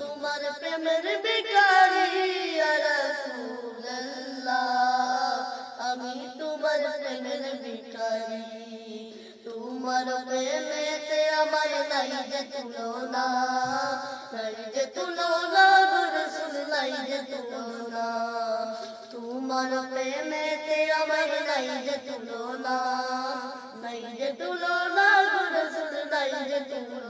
তোমার প্রেমের বেকারি আমি তোমার প্রেমের বেকারি তোমার প্রেমেতে আমার নাই যে তুলনা, নাই যে তুলনা রসুল, নাই যে তুলনা। তোমার প্রেমেতে আমার নাই যে তুলনা, নাই যে তুলনা রসুল, নাই যে তুলনা।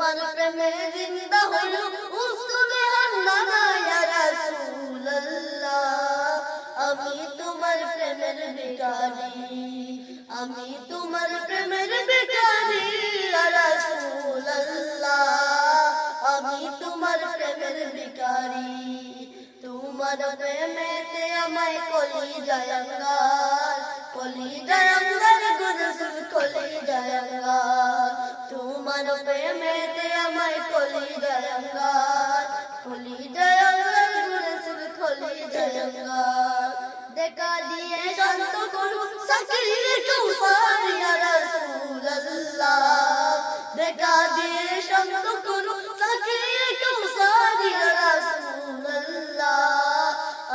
তোমার প্রেমে জিন্দা হইল উসুলে হান্নানা ইয়া রাসূলুল্লাহ আমি তোমার প্রেমের ভিখারি আমি তোমার প্রেমের ভিখারি ইয়া রাসূলুল্লাহ আমি তোমার প্রেমের আমায় কলি জায়াঙ্গার কলি জায়াঙ্গার প্রেমেতে আমায় দিয়ে শান্ত করু সাকির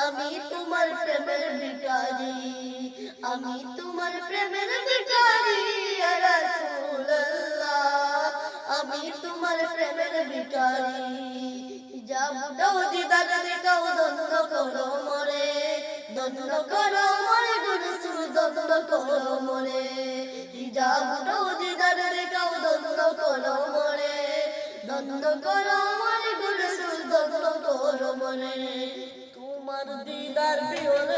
আমি তোমার প্রেমের ভিখারি আমি তোমার প্রেমের ভিখারি তোমার প্রেমের ভিখারি যাব দাও দিদার দেখাও দন্দ করো মরে। দন্দ করো মরে গুরুসুর দন্দ করো মরে। যাব দাও দিদার দেখাও দন্দ করো মরে। দন্দ করো মরে গুরুসুর দন্দ করো মরে। তোমার দিদার বিহলে